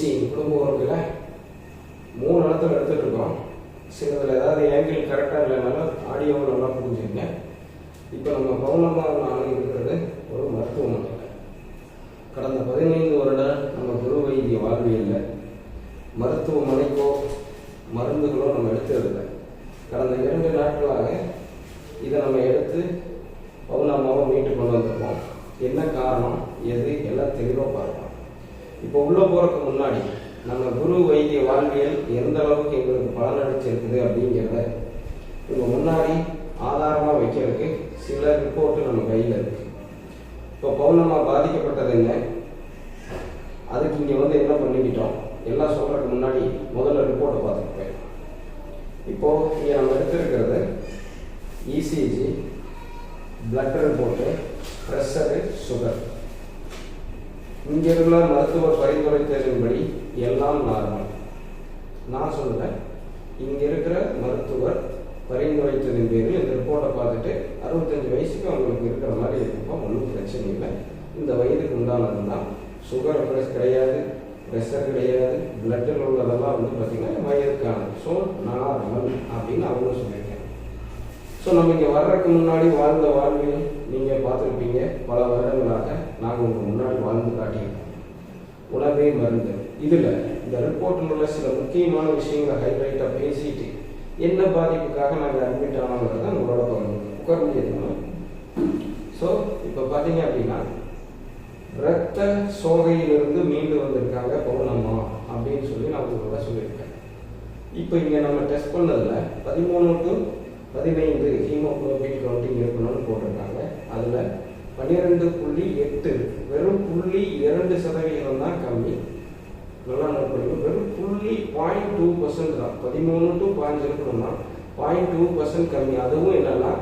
MC குடும்ப உறவுகளை மூணு இடத்துல எடுத்துகிட்டு இருக்கோம் சிலதில் ஏதாவது ஏங்கிள் கரெக்டாக இல்லைனாலும் ஆடியோவை நல்லா புரிஞ்சுங்க இப்போ நம்ம பௌர்ணமாக நான் இருக்கிறது ஒரு மருத்துவமனை. கடந்த பதினைந்து வருட நம்ம குரு வைத்திய வாழ்வியலில் மருத்துவமனைக்கோ மருந்துகளோ நம்ம எடுத்ததில்லை. கடந்த இரண்டு நாட்களாக இதை நம்ம எடுத்து பௌர்ணமாவை மீட்டு கொண்டு வந்திருக்கோம். என்ன காரணம் எது எல்லாம் தெளிவாக பாருங்கள் இப்போ உள்ளே போகிறதுக்கு முன்னாடி நம்ம குரு வைத்திய வாழ்வியல் எந்த அளவுக்கு எங்களுக்கு பலனளிச்சிருக்குது அப்படிங்கிறத உங்கள் முன்னாடி ஆதாரமாக வைக்கிறதுக்கு சில ரிப்போர்ட்டு நம்ம கையில் இருக்கு. இப்போ பௌர்ணமா பாதிக்கப்பட்டது என்ன? அதுக்கு இங்கே வந்து என்ன பண்ணிக்கிட்டோம்? எல்லாம் சொல்கிறதுக்கு முன்னாடி முதல்ல ரிப்போர்ட்டை பார்த்துருப்பேன் போயிடலாம். இப்போ இங்கே நம்ம எடுத்திருக்கிறது ECG blood report pressure sugar இங்கே உள்ள மருத்துவர் பரிந்துரைத்ததின்படி எல்லாம் நார்மல் நான் சொல்றேன் இங்கே இருக்கிற மருத்துவர் பரிந்துரைத்ததின் பேரில் இந்த ரிப்போர்ட்டை பார்த்துட்டு அறுபத்தஞ்சு வயசுக்கு அவங்களுக்கு இருக்கிற மாதிரி இருக்கப்போ ஒன்றும் பிரச்சனை இல்லை. இந்த வயதுக்கு உண்டானது தான் சுகர் ப்ரெஸ் கிடையாது ப்ரெஷர் கிடையாது பிளட்டில் உள்ளதெல்லாம் வந்து பார்த்திங்கன்னா வயதுக்கான ஸோ நார்மல் அப்படின்னு அவங்க சொல்லியிருக்காங்க. ஸோ நம்ம இங்கே வர்றதுக்கு முன்னாடி வாழ்ந்த வாழ்வில் நீங்கள் பார்த்துருப்பீங்க பல வருடங்களாக நாங்கள் உங்கள் முன்னாடி வாழ்ந்து காட்டியிருக்கோம். உணவே மருந்து. இதில் இந்த ரிப்போர்ட்டில் உள்ள சில முக்கியமான விஷயங்களை ஹைலைட்டாக பேசிட்டு என்ன பாதிப்புக்காக நாங்கள் அட்மிட் ஆனோங்கிறத உங்களோட பகிர்ந்து உட்கார முடியாது? ஸோ இப்போ பார்த்தீங்க அப்படின்னா ரத்த சோகையிலிருந்து மீண்டு வந்திருக்காங்க பௌர்ணம்மா அப்படின்னு சொல்லி நான் உங்களோட சொல்லியிருக்கேன் இப்போ இங்கே நம்ம டெஸ்ட் பண்ணதில் பதிமூணு டு பதினைந்து ஹீமோகுளோபின் கவுண்டிங் இருக்கணும்னு போட்டிருக்காங்க. அதில் பன்னிரெண்டு புள்ளி எட்டு. வெறும் புள்ளி இரண்டு சதவீதம் தான் கம்மி. நல்லா நோட் வெறும் புள்ளி பாயிண்ட் டூ பர்சன்ட் தான். பதிமூணு டு பாயிண்ட் இருக்கணும்னா பாயிண்ட் டூ பர்சன்ட் கம்மி. அதுவும் என்னன்னா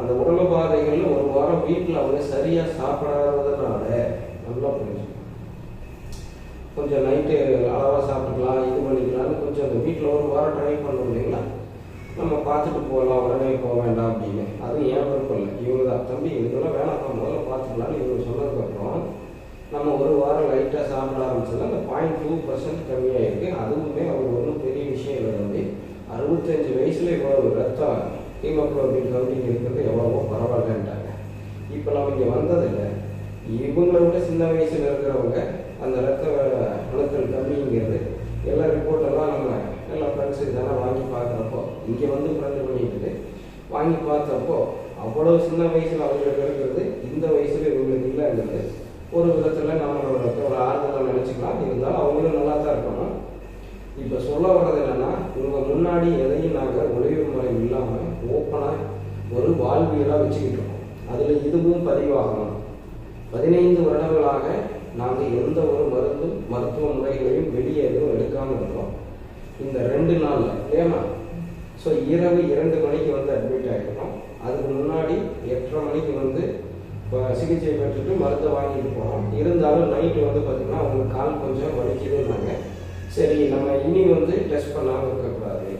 அந்த உடலுபாதைகள்ல ஒரு வாரம் வீட்டில் அவங்க சரியாக சாப்பிடாததுனால நல்லா புரிஞ்சு கொஞ்சம் நைட்டு அளவாக சாப்பிட்டுக்கலாம் இது பண்ணிக்கலாம்னு கொஞ்சம் அந்த வீட்டில் ஒரு வாரம் ட்ரை பண்ணணும் இல்லைங்களா? நம்ம பார்த்துட்டு போகலாம் உடனே போக வேண்டாம் அப்படின்னு. அது ஏன் விருப்பம் இல்லை? இவங்க தான் தம்பி இதுக்கெல்லாம் வேணாம் முதல்ல பார்த்துக்கலாம்னு இவங்க சொன்னதுக்கப்புறம் நம்ம ஒரு வாரம் லைட்டாக சாப்பிட ஆரம்பிச்சதுல அந்த பாயிண்ட் டூ பர்சன்ட் கம்மியாக இருக்குது அதுவுமே அவங்க ஒன்றும் பெரிய விஷயம் இல்லை தம்பி. அறுபத்தஞ்சு வயசுல இவ்வளோ ரத்தம் ஹீமோக்ளோபின் கவுண்டிங் இருக்கிறது எவ்வளவோ பரவாயில்லன்ட்டாங்க. இப்போ நம்ம இங்கே வந்ததில்லை இவங்களை விட சின்ன வயசில் இருக்கிறவங்க அந்த ரத்த அழுத்தல் கம்மிங்கிறது எல்லா ரிப்போர்ட்டெல்லாம் நம்ம எல்லா ஃப்ரெண்ட்ஸு இதெல்லாம் வாங்கி பார்க்குறப்போ இங்கே வந்து பிறந்து பண்ணிட்டு வாங்கி பார்த்தப்போ அவ்வளோ சின்ன வயசில் அவங்களுக்கு இருக்கிறது இந்த வயசில் இவங்களுக்கு இல்லைங்கிறது ஒரு விதத்தில் நம்மளோட ஒரு ஆறுதலாக நினச்சிக்கலாம். இருந்தாலும் அவங்களும் நல்லா தான் இருக்கணும் இப்போ சொல்ல வர்றது என்னென்னா உங்கள் முன்னாடி எதையும் நாங்கள் ஒளிவு முறை இல்லாமல் ஓப்பனாக ஒரு வாழ்வியலாக வச்சுக்கிட்டு இருக்கோம். அதில் இதுவும் பதிவாகணும். பதினைந்து வருடங்களாக நாங்கள் எந்த ஒரு மருந்து மருத்துவ முறைகளையும் வெளியே எதுவும் எடுக்காமல் இருக்கோம் இந்த ரெண்டு நாளில் ஏன்னா ஸோ இரவு இரண்டு மணிக்கு வந்து அட்மிட் ஆகிருக்கோம் அதுக்கு முன்னாடி எட்டரை மணிக்கு வந்து இப்போ சிகிச்சை பெற்றுட்டு மருந்தை வாங்கிட்டு போனோம். இருந்தாலும் நைட்டு வந்து பார்த்திங்கன்னா அவங்க கால் கொஞ்சம் வலிக்குதுன்னாங்க சரி நம்ம இனி வந்து டெஸ்ட் பண்ணாமல் இருக்கக்கூடாது.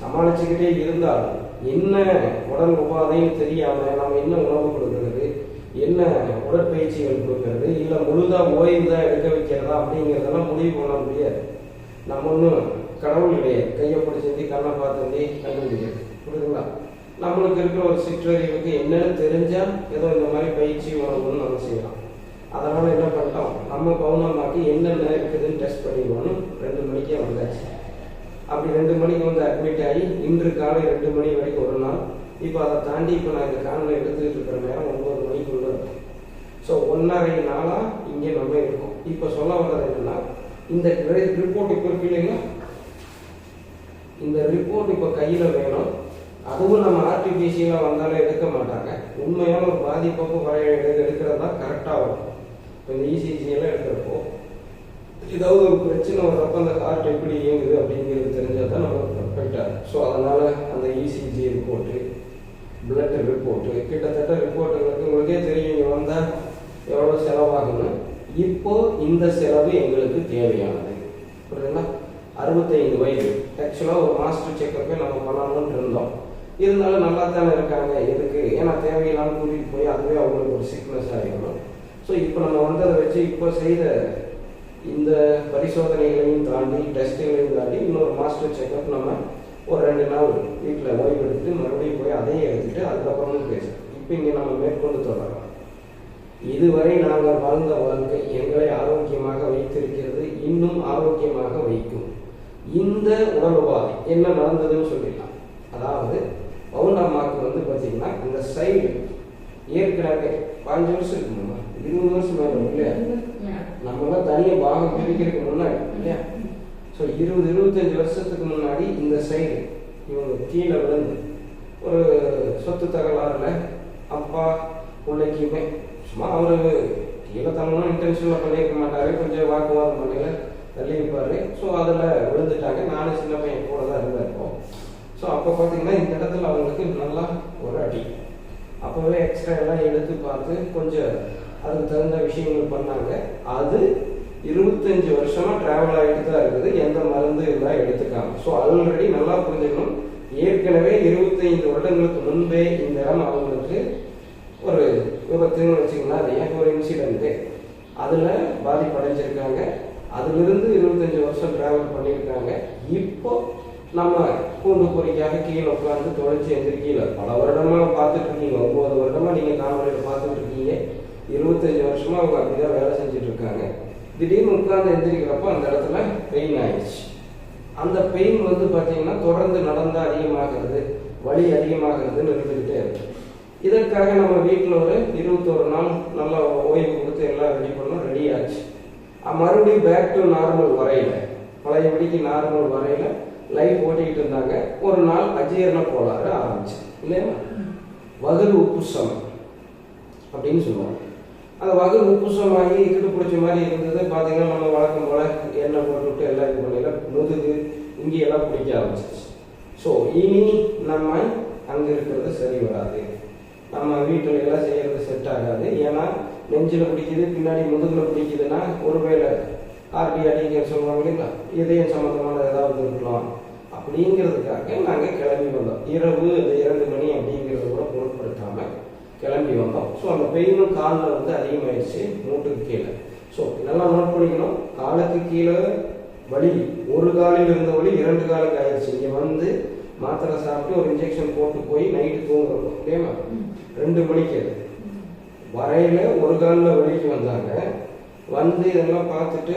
சமாளிச்சுக்கிட்டே இருந்தாலும் என்ன உடல் உபாதைன்னு தெரியாமல் நம்ம என்ன உணவு கொடுக்கறது? என்ன உடற்பயிற்சிகள் கொடுக்கறது? இல்லை முழுதாக ஓய்வு தான் எடுக்க வைக்கிறதா அப்படிங்கிறதெல்லாம் முடிவு பண்ண முடியாது. நம்ம ஒன்றும் கடவுள் கிடையாது கையை கண்ணை பார்த்துருந்தி கண்டுபிடிக்கிறது. புரியுதுங்களா? நம்மளுக்கு இருக்கிற ஒரு சிற்றறிவுக்கு என்னன்னு தெரிஞ்சால் ஏதோ இந்த மாதிரி பயிற்சி உணவுன்னு நம்ம செய்யலாம். அதனால் என்ன பண்ணிட்டோம்? நம்ம கவுனமாக்கி என்னென்ன இருக்குதுன்னு டெஸ்ட் பண்ணிடுவோம்னு ரெண்டு மணிக்கே வந்தாச்சு. அப்படி ரெண்டு மணிக்கு வந்து அட்மிட் ஆகி இன்று காலை ரெண்டு மணி வரைக்கும் ஒரு நாள். இப்போ அதை தாண்டி இப்போ நான் இந்த காணொலி எடுத்துக்கிட்டு இருக்கிற நேரம் ஒன்பது மணிக்குள்ளே இருக்கும். ஸோ ஒன்றரை நாளாக இங்கே நம்ம இருக்கோம். இப்போ சொல்ல வர்றது என்னென்னா இந்த ரிப்போர்ட் இப்போ இருக்கு இந்த ரிப்போர்ட் இப்போ கையில் வேணும். அதுவும் நம்ம ஆர்டிபிசியலாக வந்தாலும் எடுக்க மாட்டாங்க. உண்மையான ஒரு பாதிப்பப்போ வரைய எடுக்கிறது தான் கரெக்டாக வரும். இப்போ இந்த இசிஜியெல்லாம் எடுக்கிறப்போ ஏதாவது ஒரு பிரச்சனை வர்றப்ப அந்த ஹார்ட் எப்படி இயங்குது அப்படிங்கிறது தெரிஞ்சால் தான் நம்ம பர்ஃபெக்டாக ஸோ அதனால் அந்த இசிஜி ரிப்போர்ட்டு பிளட் ரிப்போர்ட்டு கிட்டத்தட்ட ரிப்போர்ட்டுங்களுக்கு உங்களுக்கே தெரியும். இங்கே வந்தால் எவ்வளோ செலவாகும்னு. இப்போ இந்த செலவு எங்களுக்கு தேவையானது. புரியுதுங்களா? அறுபத்தைந்து வயது. ஆக்சுவலாக ஒரு மாஸ்டர் செக்கப்பே நம்ம பண்ணணும்னு இருந்தோம். இருந்தாலும் நல்லா தானே இருக்காங்க. எதுக்கு? ஏன்னா தேவையில்லாமல் கூட்டிகிட்டு போய் அதுவே அவங்களுக்கு ஒரு சிக்னஸ் ஆகிடும் ஸோ இப்போ நம்ம வந்ததை வச்சு இப்போ செய்த இந்த பரிசோதனைகளையும் தாண்டி டெஸ்ட்டுகளையும் தாண்டி இன்னொரு மாஸ்டர் செக்கப் நம்ம ஒரு ரெண்டு நாள் வீட்டில் ஓய்வு எடுத்துட்டு மறுபடியும் போய் அதையும் எடுத்துட்டு அதுக்கப்புறமும் பேசுகிறோம் இப்போ இங்கே நம்ம மேற்கொண்டு தொடரலாம். இதுவரை நாங்கள் வாழ்ந்த வாழ்க்கை எங்களை ஆரோக்கியமாக வைத்திருக்கிறது இன்னும் ஆரோக்கியமாக வைக்கும். இந்த உடல் உபாதை என்ன நடந்ததுன்னு சொல்லிடலாம். அதாவது பவுண்டம்மாவுக்கு வந்து பார்த்தீங்கன்னா இந்த சைடு ஏற்கனவே பாஞ்சு வருஷம் இருக்குமா இருபது வருஷம் மேலே இல்லையா? நம்மளாம் தனியாக பாகம் பிரிக்கிறதுக்கு முன்னாடி இல்லையா? ஸோ இருபது இருபத்தஞ்சு வருஷத்துக்கு முன்னாடி இந்த சைடு இவங்க கீழே விழுந்து ஒரு சொத்து தகராறுல அப்பா பிள்ளைக்குமே சும்மா அவர் கீழே தள்ளணும் இன்டென்ஷனில் பண்ணியிருக்க மாட்டாரு கொஞ்சம் வாக்குவாதம் பண்ணல தள்ளி ஸோ அதில் விழுந்துட்டாங்க. நானும் சின்ன பையன் கூட தான் இருந்திருப்போம் ஸோ அப்போ பார்த்தீங்கன்னா இந்த இடத்துல அவங்களுக்கு நல்லா ஒரு அடி. அப்போவே எக்ஸ்ரே எல்லாம் எடுத்து பார்த்து கொஞ்சம் அதுக்கு தகுந்த விஷயங்கள் பண்ணாங்க. அது இருபத்தஞ்சு வருஷமாக ட்ராவல் ஆகிட்டு தான் இருக்குது. எந்த மருந்து இதெல்லாம் எடுத்துக்காம. ஸோ ஆல்ரெடி நல்லா புரிஞ்சுக்கணும். ஏற்கனவே இருபத்தைந்து வருடங்களுக்கு முன்பே இந்த இடம் அவங்களுக்கு ஒரு விபத்துன்னு வச்சுக்கலாம் அது ஏன் ஒரு இன்சிடென்ட்டு அதில் பாதிப்படைஞ்சிருக்காங்க. அதுலேருந்து இருபத்தஞ்சி வருஷம் ட்ராவல் பண்ணியிருக்காங்க. இப்போ நம்ம கூண்டு பொறிக்காக கீழே உட்காந்து தொலைச்சி எந்திரிக்கீழ பல வருடமாக பார்த்துட்டு இருக்கீங்க. ஒன்பது வருடமாக நீங்கள் காணொலியில் பார்த்துட்டு இருக்கீங்க. இருபத்தஞ்சி வருஷமாக அவங்க அப்படிதான் வேலை செஞ்சுட்டு இருக்காங்க. திடீர்னு உட்காந்து எந்திரிக்கிறப்போ அந்த இடத்துல பெயின் ஆயிடுச்சு. அந்த பெயின் வந்து பார்த்தீங்கன்னா தொடர்ந்து நடந்தால் அதிகமாகிறது வலி அதிகமாகிறதுன்னு இருந்துக்கிட்டே இருக்கு. இதற்காக நம்ம வீட்டில் ஒரு இருபத்தோரு நாள் நல்லா ஓய்வு கொடுத்து எல்லாம் ரெடி பண்ணோம். ரெடி ஆச்சு. மறுபடியும் பேக் டு நார்மல் வரையில பழையபடிக்கு நார்மல் வரையில லைஃப் ஓட்டிக்கிட்டு இருந்தாங்க. ஒரு நாள் அஜீரண கோளாறு ஆரம்பிச்சு. இல்லையா? வகுறு உப்புசம் அப்படின்னு சொல்லுவாங்க. அந்த வகுறு உப்புசமாகி இக்கிட்டு பிடிச்ச மாதிரி இருந்தது. பார்த்தீங்கன்னா நம்ம வழக்கம் போல எண்ணெய் போட்டுவிட்டு எல்லாம் இது பண்ணல முதுகு இங்கேயெல்லாம் பிடிக்க ஆரம்பிச்சிச்சு ஸோ இனி நம்ம அங்கே இருக்கிறது சரி வராது. நம்ம வீட்டில் எல்லாம் செய்யறது செட் ஆகாது. ஏன்னா நெஞ்சில் பிடிக்குது பின்னாடி முதுகில் பிடிக்குதுன்னா ஒருவேளை ஆர்டி அடிக்க சொல்லுவாங்க இல்லைங்களா? இதயம் சம்மந்தமான ஏதாவது இருக்கலாம். அப்படிங்கிறதுக்காக நாங்கள் கிளம்பி வந்தோம். இரவு இரண்டு மணி அப்படிங்கிறத கூட பொருட்படுத்தாம கிளம்பி வந்தோம். ஸோ அந்த பெயினும் காலில் வந்து அதிகமாயிடுச்சு மூட்டுக்கு கீழே. ஸோ நல்லா நோட் பண்ணிக்கணும். காலுக்கு கீழே வலி ஒரு காலில் இருந்த வலி இரண்டு காலுக்கு ஆயிடுச்சு இங்கே வந்து மாத்திரை சாப்பிட்டு ஒரு இன்ஜெக்ஷன் போட்டு போய் நைட்டு தூங்குறோம். இல்லையா ரெண்டு மணிக்கு. வரையில ஒரு காலில் வலிக்கு வந்தாங்க. வந்து இதெல்லாம் பார்த்துட்டு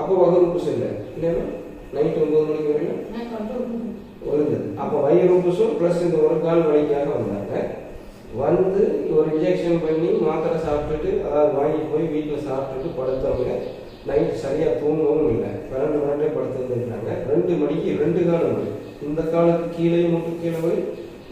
அப்போ வகுப்பு இல்லை இல்லையா? நைட்டு ஒன்பது மணிக்கு வரையிலும் விழுந்தது அப்போ வயிறு உப்புசும் ப்ளஸ் இந்த ஒரு கால் வலிக்காக வந்தாங்க. வந்து ஒரு இன்ஜெக்ஷன் பண்ணி மாத்திரை சாப்பிட்டுட்டு அதாவது வாங்கிட்டு போய் வீட்டில் சாப்பிட்டுட்டு படுத்தவங்க நைட் சரியாக தூங்கவும் இல்லை. பன்னெண்டு மணி படுத்துருந்துருக்காங்க ரெண்டு மணிக்கு ரெண்டு காலம் வலி. இந்த காலுக்கு கீழே மூட்டு கீழே வலி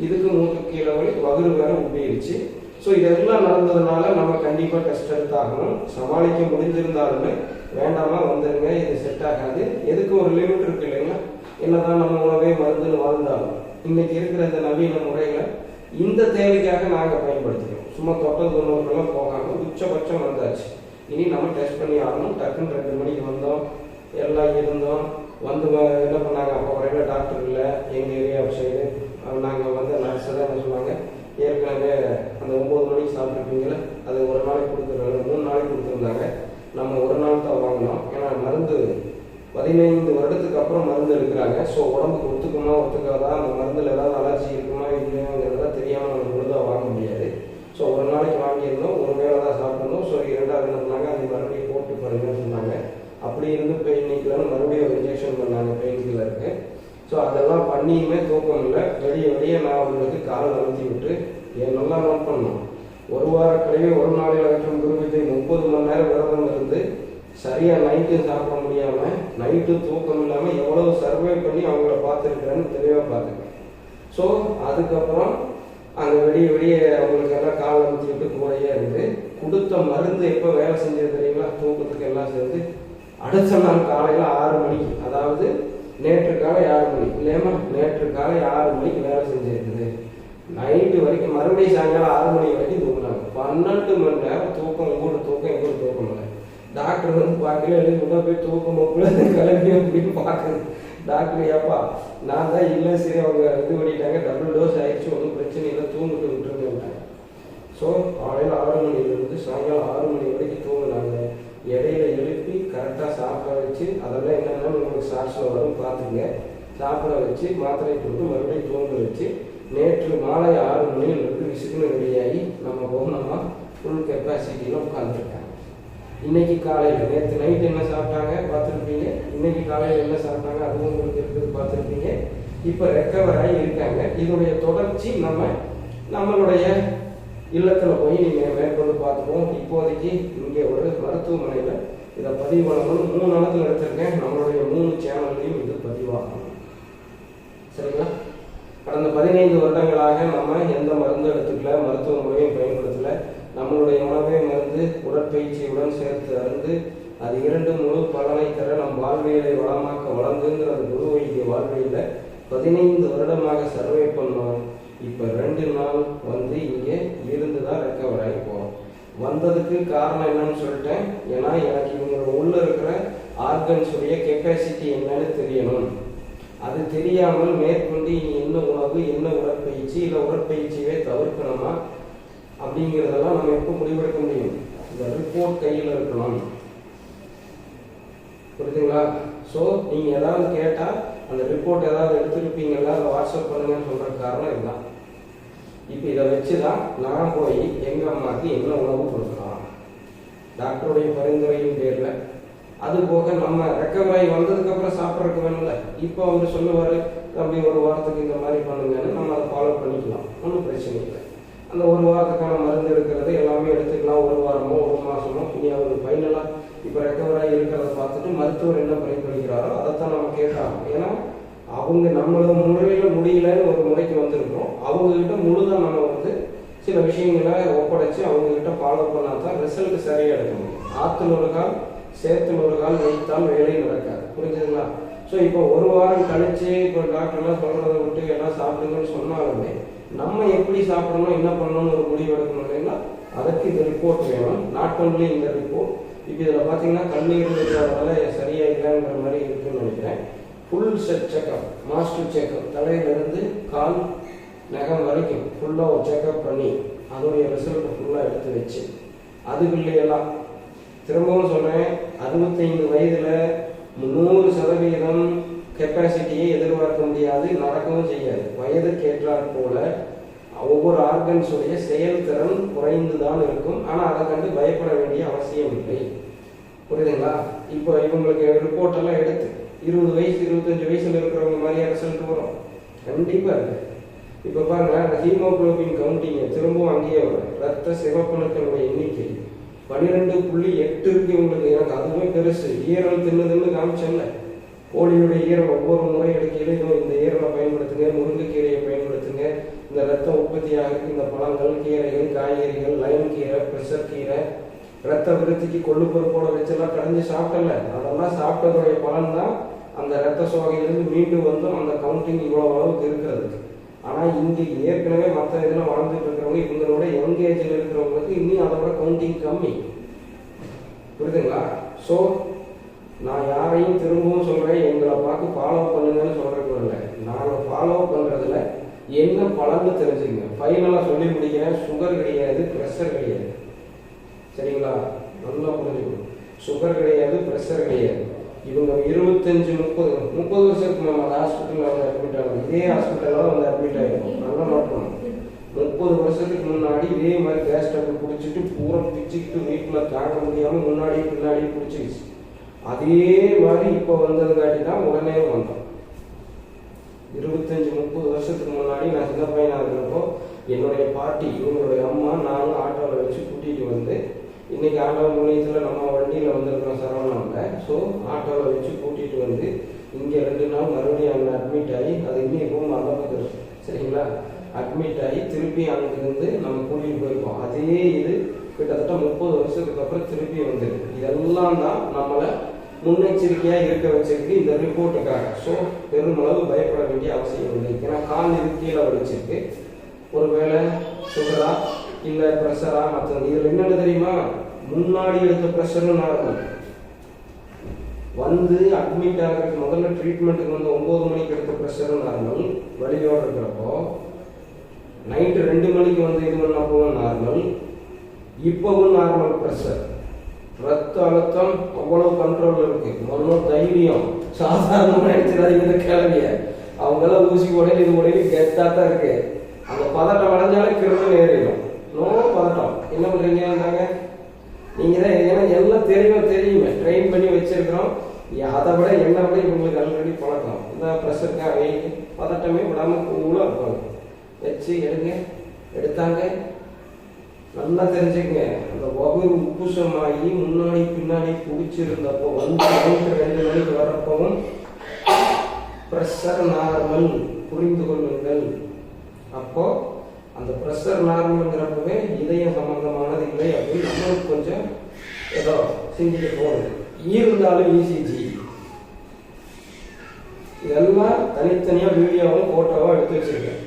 இதுக்கு மூட்டு கீழே வலி வகுறு வேற உபயோகிச்சு ஸோ இதெல்லாம் நடந்ததுனால நம்ம கண்டிப்பாக டெஸ்ட் எடுத்தாகணும். சமாளிக்க முடிஞ்சிருந்தாலுமே வேண்டாமா வந்துருங்க இது செட் ஆகாது. எதுக்கு ஒரு லிமிட் இருக்கு இல்லைங்களா? என்னதான் நம்ம உணவே மருந்துன்னு வாழ்ந்தாலும். இன்னைக்கு இருக்கிற இந்த நவீன முறையில் இந்த தேவைக்காக நாங்கள் பயன்படுத்திக்கிறோம். சும்மா தொட்டது தொண்ணூறுக்கெல்லாம் போகாமல் உச்சபட்சம் வந்தாச்சு. இனி நம்ம டெஸ்ட் பண்ணி ஆகணும். டக்குன்னு ரெண்டு மணிக்கு வந்தோம். எல்லாம் இருந்தோம். வந்து என்ன பண்ணாங்க? அப்போ வரையில டாக்டர் இல்லை. எங்கள் ஏரியா சைடு நாங்கள் வந்து நர்ஸு தான் என்ன சொன்னாங்க ஏற்கனவே அந்த ஒம்பது மணிக்கு சாப்பிட்ருப்பீங்களே அது ஒரு நாளைக்கு கொடுத்துருக்காங்க மூணு நாளைக்கு கொடுத்துருந்தாங்க. நம்ம ஒரு நாள் தான் வாங்கினோம். ஏன்னா மருந்து பதினைந்து வருடத்துக்கு அப்புறம் மருந்து எடுக்கிறாங்க. ஸோ உடம்புக்கு ஒத்துக்குமா ஒத்துக்காதா? அந்த மருந்தில் ஏதாவது அலர்ஜி இருக்குமா இல்லையாங்கிறத தெரியாமல் நம்ம முழுதாக வாங்க முடியாது. ஸோ ஒரு நாளைக்கு வாங்கியிருந்தோம். ஒரு வேளை தான் சாப்பிடணும். ஸோ இரண்டாவது என்ன பண்ணாங்க அது மறுபடியும் போட்டு பாருங்கன்னு சொன்னாங்க. அப்படி இருந்து பெயின் நீக்கலன்னு மறுபடியும் ஒரு இன்ஜெக்ஷன் பண்ணாங்க பெயின் கில்லருக்கு ஸோ அதெல்லாம் பண்ணியுமே தூக்கம் இல்லை. வெளியே வெளியே நான் அவங்களுக்கு காலை அழுத்தி விட்டு என் நல்லா நோட் பண்ணோம் ஒரு வார கழிவு ஒரு நாளில் வைக்கும் குருவித்தை முப்பது மணி நேரம் விரதம் இருந்து சரியாக நைட்டு சாப்பிட முடியாமல் நைட்டு தூக்கம் இல்லாமல் எவ்வளவு சர்வே பண்ணி அவங்கள பார்த்துருக்குறேன்னு தெளிவாக பார்த்துருக்கேன் ஸோ அதுக்கப்புறம் அங்கே வெளியே வெளியே அவங்களுக்கு எல்லாம் கால் அமுத்தி விட்டு கூடையே இருந்து கொடுத்த மருந்து எப்போ வேலை செஞ்சது தெரியுங்களா? தூக்கத்துக்கு எல்லாம் சேர்ந்து அடுத்த நாள் காலையில் ஆறு மணிக்கு. அதாவது நேற்று காலை ஆறு மணி இல்லையம்மா நேற்று காலை ஆறு மணிக்கு வேலை செஞ்சிருக்குது நைட்டு வரைக்கும் மறுபடியும் சாயங்காலம் ஆறு மணி வரைக்கும் தூங்குறாங்க பன்னெண்டு மணி நேரம் தூக்கம் இங்கூட தூக்கம் இங்கூட தூக்கம் இல்லை. டாக்டர் வந்து பார்க்கல எழுதி போய் தூக்கம் மொக்குல கிளம்பி அப்படின்னு பார்க்குது டாக்டர் ஏப்பா நான் தான் இல்லை சரி அவங்க இது பண்ணிட்டாங்க டபுள் டோஸ் ஆயிடுச்சு ஒன்றும் பிரச்சனை இல்லை தூங்கிட்டு விட்டுருங்கன்ட்டாங்க. ஸோ காலையில் ஆறு மணிலேருந்து சாயங்காலம் ஆறு மணி வரைக்கும் தூங்குனாங்க. இடையில கரெக்டாக சாப்பிட வச்சு அதெல்லாம் என்னென்ன உங்களுக்கு ஷார்ட்ஸில் வரும் பார்த்துங்க. சாப்பிட வச்சு மாத்திரை கொடுத்து மறுபடியும் தூங்க வச்சு நேற்று மாலை ஆறு மணியிலிருந்து விசுக்குன்னு ரெடியாகி நம்ம பௌர்ணமா ஃபுல் கெப்பாசிட்டியில் உட்காந்துருக்காங்க இன்னைக்கு காலையில் நேற்று நைட் என்ன சாப்பிட்டாங்க பார்த்துருப்பீங்க? இன்னைக்கு காலையில் என்ன சாப்பிட்டாங்க அதுவும் உங்களுக்கு இருக்குது பார்த்துருப்பீங்க. இப்போ ரெக்கவர் ஆகி இருக்காங்க. இதனுடைய தொடர்ச்சி நம்ம நம்மளுடைய இல்லத்தில் போய் நீங்கள் மேற்கொண்டு பார்த்துப்போம் இப்போதைக்கு இங்கே ஒரு மருத்துவமனையில் இதை பதிவு பண்ணணும். மூணு இடத்துல எடுத்திருக்கேன் நம்மளுடைய மூணு சேனல்லையும் இது பதிவாகணும் சரிங்களா? கடந்த பதினைந்து வருடங்களாக நம்ம எந்த மருந்து எடுத்துக்கல மருத்துவ முறையும் பயன்படுத்தல. நம்மளுடைய உணவே மருந்து உடற்பயிற்சியுடன் சேர்த்து அருந்து அது இரண்டு முழு பலனை தர நம் வாழ்வியலை வளமாக்க வளர்ந்துங்கிற அந்த குரு வைத்திய வாழ்வியல பதினைந்து வருடமாக சர்வே பண்ணோம். இப்போ ரெண்டு நாள் வந்து இங்கே இருந்து தான் ரெக்கவர் ஆகி வந்ததுக்கு காரணம் என்னன்னு சொல்லிட்டேன். ஏன்னா எனக்கு இவங்களோட உள்ள இருக்கிற ஆர்கன்ஸுடைய கெப்பாசிட்டி என்னன்னு தெரியணும். அது தெரியாமல் மேற்கொண்டு இனி என்ன உணவு என்ன உடற்பயிற்சி இல்லை உடற்பயிற்சியவே தவிர்க்கணுமா? அப்படிங்கிறதெல்லாம் நம்ம எப்போ முடிவெடுக்க முடியும்? இந்த ரிப்போர்ட் கையில் இருக்கணும். புரியுதுங்களா? ஸோ நீங்கள் ஏதாவது கேட்டால் அந்த ரிப்போர்ட் ஏதாவது எடுத்துருப்பீங்களா அதை வாட்ஸ்அப் பண்ணுங்கன்னு சொல்கிற காரணம் இதுதான். இப்போ இதை வச்சு தான் நான் போய் எங்கள் அம்மாவுக்கு என்ன உணவு கொடுக்கலாம்? டாக்டருடைய பரிந்துரையும் பேரில். அது போக நம்ம ரெக்கவரி வந்ததுக்கப்புறம் சாப்பிட்றதுக்கு வேணும்ல. இப்போ அவர் சொல்லுவார் தம்பி ஒரு வாரத்துக்கு இந்த மாதிரி பண்ணுங்கன்னு நம்ம அதை ஃபாலோ பண்ணிக்கலாம். ஒன்றும் பிரச்சனை இல்லை. அந்த ஒரு வாரத்துக்கான மருந்து எடுக்கிறது எல்லாமே எடுத்துக்கலாம். ஒரு வாரமோ ஒரு மாதமோ இனி அவர் ஃபைனலாக இப்போ ரெக்கவராக இருக்கிறத பார்த்துட்டு மருத்துவர் என்ன பரிந்துரைக்கிறாரோ அதைத்தான் நம்ம கேட்கலாம். ஏன்னா அவங்க நம்மளோட முறையில் முடியலன்னு ஒரு முறைக்கு வந்திருக்கோம். அவங்கக்கிட்ட முழுதாக நம்ம வந்து சில விஷயங்களை ஒப்படைச்சு அவங்கக்கிட்ட ஃபாலோ பண்ணால் தான் ரிசல்ட் சரியாக எடுக்க முடியும். ஆற்றுல ஒரு கால் சேத்துல ஒரு கால் வைத்தால் வேலை நடக்காது. புரிஞ்சுதுங்களா? ஸோ இப்போ ஒரு வாரம் கழிச்சு இப்போ டாக்டர்லாம் சொல்கிறத விட்டு எல்லாம் சாப்பிடுங்கன்னு சொன்னாலுமே நம்ம எப்படி சாப்பிடணும் என்ன பண்ணணும்னு ஒரு முடிவு எடுக்கணும் இல்லைங்களா? அதுக்கு இந்த ரிப்போர்ட் வேணும். நாட் ஒன்லி இந்த ரிப்போர்ட் இப்போ இதில் பார்த்தீங்கன்னா கண்ணீர் இருக்கிறதுனால சரியாக இல்லைங்கிற மாதிரி இருக்குன்னு நினைக்கிறேன். Full set checkup master checkup தலையிலிருந்து கால் நகம் வரைக்கும் ஃபுல்லாக ஒரு பண்ணி அதோடைய ரிசல்ட் ஃபுல்லாக எடுத்து வச்சு அதுக்குள்ளேயெல்லாம் திரும்பவும் சொன்னேன் அறுபத்தைந்து வயதில் நூறு சதவீதம் கெப்பாசிட்டியை எதிர்பார்க்க முடியாது நடக்கவும் செய்யாது. வயதுக்கு ஏற்றாற் போல ஒவ்வொரு ஆர்கன்ஸுடைய செயல்திறன் குறைந்து தான் இருக்கும். ஆனால் அதை கண்டு பயப்பட வேண்டிய அவசியம் இல்லை. புரியுதுங்களா? இப்போ இவங்களுக்கு ரிப்போர்ட் எல்லாம் எடுத்து இருபது வயசு இருபத்தஞ்சு வயசுல இருக்கிறவங்க மாதிரியா ரிசல்ட் வரும். கண்டிப்பாக இருக்கு. இப்போ பாருங்க அந்த ஹீமோக்ளோபின் கவுண்டிங்க திரும்பவும் அங்கேயே வரும். ரத்த சிவப்பணுக்களுடைய எண்ணிக்கை. பன்னிரெண்டு புள்ளி எட்டு இருக்கு உங்களுக்கு. எனக்கு அதுவுமே பெருசு. ஈரல் தின்னு தின்னு காமிச்சேன்ல. கோழியுடைய ஈரல் ஒவ்வொரு முறை எடுக்கையிலும் இந்த ஈரலை பயன்படுத்துங்க முருங்கைக்கீரையை பயன்படுத்துங்க. இந்த ரத்தம் உற்பத்தி ஆகிறதுக்கு இந்த பழங்கள் கீரைகள் காய்கறிகள் லைன் கீரை ப்ரெஷர் கீரை ரத்த விருத்திக்கு கொள்ளு பொறுப்போட வச்செல்லாம் கடைஞ்சி சாப்பிட்டல. அதெல்லாம் சாப்பிட்டதுடைய பலன் தான் அந்த ரத்த சோகையிலிருந்து மீண்டும் வந்து அந்த கவுண்டிங் இவ்வளோ அளவுக்கு இருக்கிறது. ஆனால் இங்கே ஏற்கனவே மற்ற இதில் வாழ்ந்துட்டு இருக்கிறவங்க இவங்களோட யங் ஏஜில் இருக்கிறவங்களுக்கு இன்னும் அதோட கவுண்டிங் கம்மி. புரியுதுங்களா? ஸோ நான் யாரையும் திரும்பவும் சொல்கிறேன் எங்களை பார்த்து ஃபாலோ பண்ணுங்கன்னு சொல்கிறது இல்லை. நாங்கள் ஃபாலோ பண்ணுறதுல என்ன பலன்னு தெரிஞ்சுங்க ஃபைனலாக சொல்லி முடிக்கிறேன் சுகர் கிடையாது ப்ரெஷர் கிடையாது. சரிங்களா? நல்லா புரிஞ்சுக்கணும். சுகர் கிடையாது ப்ரெஷர் கிடையாது. இவங்க இருபத்தஞ்சு முப்பது முப்பது வருஷத்துக்கு நம்ம அந்த ஹாஸ்பிட்டலில் வந்து அட்மிட் ஆகும் இதே ஹாஸ்பிட்டலில் வந்து அட்மிட் ஆகிடும் நல்லா மாட்டணும் முப்பது வருஷத்துக்கு முன்னாடி இதே மாதிரி கேஸ் டபுள் பிடிச்சிட்டு பூரா பிச்சுக்கிட்டு வீட்டில் தாங்க முடியாமல் முன்னாடி பின்னாடி பிடிச்சிருச்சு அதே மாதிரி இப்போ வந்ததுக்காட்டி தான் உடனே வந்தோம். இருபத்தஞ்சு முப்பது வருஷத்துக்கு முன்னாடி நான் சின்ன பையனாக இருக்கிறப்போ என்னுடைய பாட்டி இவங்களுடைய அம்மா நானும் ஆட்டோவில் வச்சு கூட்டிகிட்டு வந்து இன்னைக்கு ஆட்டோ மூலியத்தில் நம்ம வண்டியில் வந்திருக்கிறோம் சரவணாவில் ஸோ ஆட்டோவில் வச்சு கூட்டிகிட்டு வந்து இங்கே ரெண்டு நாள் மறுபடியும் அங்கே அட்மிட் ஆகி அது இன்னும் எப்பவும் மறந்துது சரிங்களா? அட்மிட் ஆகி திருப்பி அங்கிருந்து நம்ம கூட்டிகிட்டு போயிருக்கோம். அதே இது கிட்டத்தட்ட முப்பது வருஷத்துக்கு அப்புறம் திருப்பி வந்துருக்கு. இதெல்லாம் தான் நம்மளை முன்னெச்சரிக்கையாக இருக்க வச்சிருக்கு இந்த ரிப்போர்ட்டுக்காக ஸோ பெருமளவு பயப்பட வேண்டிய அவசியம் இல்லை. ஏன்னா கால் இது கீழே வலிச்சிருக்கு. ஒருவேளை சுகரா இல்லை ப்ரெஷரா மற்றது இதில் என்னென்ன தெரியுமா? முன்னாடி எடுத்த ப்ரெஷரும் நார்மல் வந்து அட்மிட் ஆகிறதுக்கு முதல்ல ட்ரீட்மெண்ட்டுக்கு வந்து ஒம்பது மணிக்கு எடுத்த ப்ரெஷரும் நார்மல் வலியோடு இருக்கிறப்போ நைட்டு ரெண்டு மணிக்கு வந்து இது பண்ணப்பவும் நார்மல் இப்போவும் நார்மல் ப்ரெஷர் ரத்த அழுத்தம் அவ்வளோ கண்ட்ரோல் இருக்கு. மனோ தைரியம். சாதாரணமாக நினைச்சிடாதீங்க இந்த கிளவிய அவங்கெல்லாம் ஊசி உடையில இது உடையில கெத்தாக தான் இருக்கு. அந்த பதட்டம் அடைஞ்சாலே கிருமி ஏறிடும். நோ பதட்டம். என்ன பண்ணுறீங்க நீங்கள் தான் ஏன்னா எல்லாம் தெரியுமே தெரியுமே. ட்ரெயின் பண்ணி வச்சிருக்கிறோம். அதை விட என்ன விட இவங்களுக்கு ஆல்ரெடி பழக்கம். இந்த ப்ரெஷருக்கா வெயில் பதட்டமே விடாம கூலாக இருப்பாங்க. வச்சு எடுங்க எடுத்தாங்க. நல்லா தெரிஞ்சுக்கங்க. அந்த ஒவ்வொரு உப்புசமாகி முன்னாடி பின்னாடி பிடிச்சிருந்தப்போ வந்து நைட்டு ரெண்டு மணிக்கு வரப்பவும் ப்ரெஷர் நார்மல் புரிந்து கொள்ளுங்கள். அப்போ அந்த ப்ரெஷர் நார்மல்ங்கிறப்பவே இதயம் சம்பந்தமானது இல்லை அப்படின்னு நம்மளுக்கு கொஞ்சம் ஏதோ சிந்திக்க போகுது இருந்தாலும் இசிஜி இதெல்லாம் தனித்தனியாக வீடியோவும் ஃபோட்டோவும் எடுத்து வச்சிருக்கேன்.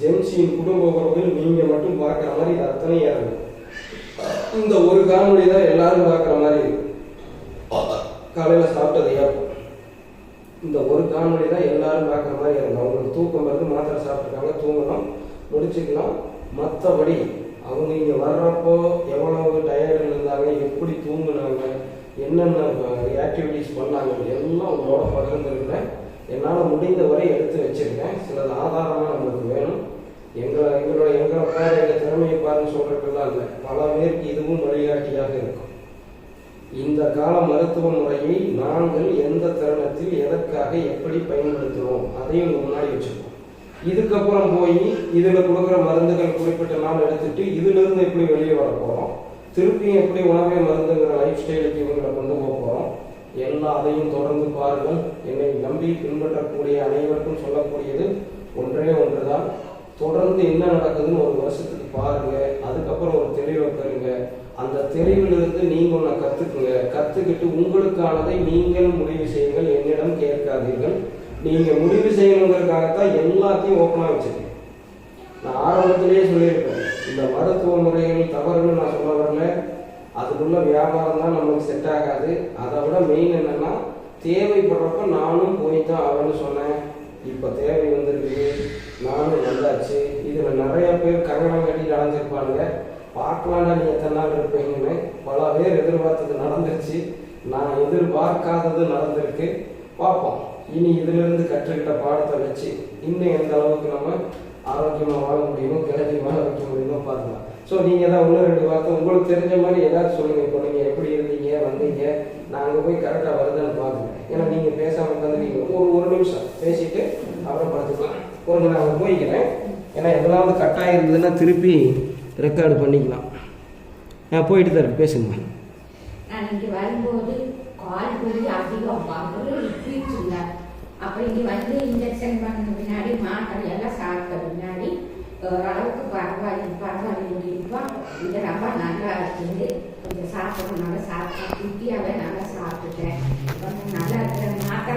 ஜென்சியின் குடும்ப உறவுகள் நீங்கள் மட்டும் பார்க்குற மாதிரி இது அத்தனையும் இருக்கு இந்த ஒரு காணொலி தான் எல்லாரும் பார்க்குற மாதிரி இருக்கும் காலையில் சாப்பிட்டது இந்த ஒரு காணொலி தான் எல்லாரும் பார்க்குற மாதிரி இருக்கும் அவங்களுக்கு தூக்கம் வருது மாத்திரை சாப்பிட்ருக்காங்க தூங்கணும். முடிச்சுக்கலாம். மற்றபடி அவங்க இங்கே வர்றப்போ எவ்வளவு டயர்டில் இருந்தாங்க எப்படி தூங்குனாங்க என்னென்ன ஆக்டிவிட்டீஸ் பண்ணாங்க எல்லாம் உங்களோட பகிர்ந்துருக்கிறேன் என்னால் முடிந்த வரை எடுத்து வச்சுருக்கேன். சிலது ஆதாரமாக நம்மளுக்கு வேணும். எங்களை எங்களோட எங்களை பாரு எங்கள் திறமையை பாருன்னு சொல்கிறதுலாம் இல்லை. பல பேருக்கு இதுவும் வழிகாட்டியாக இருக்கும். இந்த கால மருத்துவ முறையை நாங்கள் எந்த தருணத்தில் எதற்காக எப்படி பயன்படுத்தினோம் அதையும் முன்னாடி வச்சுருக்கோம். இதுக்கப்புறம் போய் இதில் கொடுக்குற மருந்துகள் குறிப்பிட்ட நாள் எடுத்துட்டு இதிலிருந்து எப்படி வெளியே வர போகிறோம் திருப்பியும் எப்படி உணவே மருந்துங்கிற லைஃப் ஸ்டைலுக்கு இவங்களை கொண்டு போக போகிறோம் எல்லா அதையும் தொடர்ந்து பாருங்கள். என்னை நம்பி பின்பற்றக்கூடிய அனைவருக்கும் சொல்லக்கூடியது ஒன்றே ஒன்று தான் தொடர்ந்து என்ன நடக்குதுன்னு ஒரு வருஷத்துக்கு பாருங்க. அதுக்கப்புறம் ஒரு தெளிவை பெறுங்க. அந்த தெளிவிலிருந்து நீங்க ஒன்றை கற்றுக்குங்க கற்றுக்கிட்டு உங்களுக்கானதை நீங்கள் முடிவு செய்யுங்கள். என்னிடம் கேட்காதீர்கள். நீங்க முடிவு செய்யணுங்கிறதுக்காகத்தான் எல்லாத்தையும் ஓப்பனாக வச்சிருக்கேன். நான் ஆரம்பத்திலேயே சொல்லியிருப்பேன் இந்த மருத்துவ முறைகள் தவறுன்னு நான் சொல்ல வரல. அதுக்குள்ள வியாபாரம் தான் நமக்கு செட் ஆகாது. அதை விட மெயின் என்னன்னா தேவைப்படுறப்ப நானும் போய் தான் ஆகணும்னு சொன்னேன். இப்போ தேவை வந்திருக்கு நானும் வந்தாச்சு. இதில் நிறைய பேர் கங்கணம் கட்டி நடந்திருப்பானுங்க. பார்க்கலாம்டா நீ எத்தனை நாள் இருப்பீங்கன்னு. பல பேர் எதிர்பார்த்தது நடந்துருச்சு. நான் எதிர்பார்க்காதது நடந்திருக்கு. பார்ப்போம். இனி இதிலிருந்து கற்றுக்கிட்ட பாடத்தை வச்சு இன்னும் எந்த அளவுக்கு நம்ம ஆரோக்கியமாக வாழ முடியுமோ கிளம்பி வைக்க முடியுமோ பார்க்கலாம். ஸோ நீங்கள் தான் ஒன்று ரெண்டு வார்த்தை உங்களுக்கு தெரிஞ்ச மாதிரி ஏதாவது சொல்லுங்கள் இப்போ நீங்கள் எப்படி இருந்தீங்க வந்தீங்க நான் போய் கரெக்டாக வருதான்னு பார்க்குறேன் ஏன்னா நீங்கள் பேசாமல் உட்காந்துருக்கீங்க ஒரு ஒரு நிமிஷம் பேசிட்டு அப்புறம் பார்த்துக்கலாம் கொஞ்சம் நான் அங்கே போய்க்கிறேன். ஏன்னா எதனாவது கட்டாயம் இருந்ததுன்னா திருப்பி ரெக்கார்டு பண்ணிக்கலாம். நான் போயிட்டு தரேன் பேசுங்க. நான் இங்கே வரும்போது கால் வலி அதிகம். பார்க்கணும் அப்ப இங்க வந்து இன்ஜெக்ஷன் பண்ண பின்னாடி மாத்திரை எல்லாம் சாப்பிட்ட பின்னாடி ஓரளவுக்கு பரவாயில்ல பரவாயில்ல இப்போ இது ரொம்ப நல்லா இருக்குது. கொஞ்சம் சாப்பிட்றதுனால சாப்பிட்டேன் குட்டியாவே நல்லா சாப்பிட்டுட்டேன். கொஞ்சம் நல்லா இருக்கிற மாத்திரை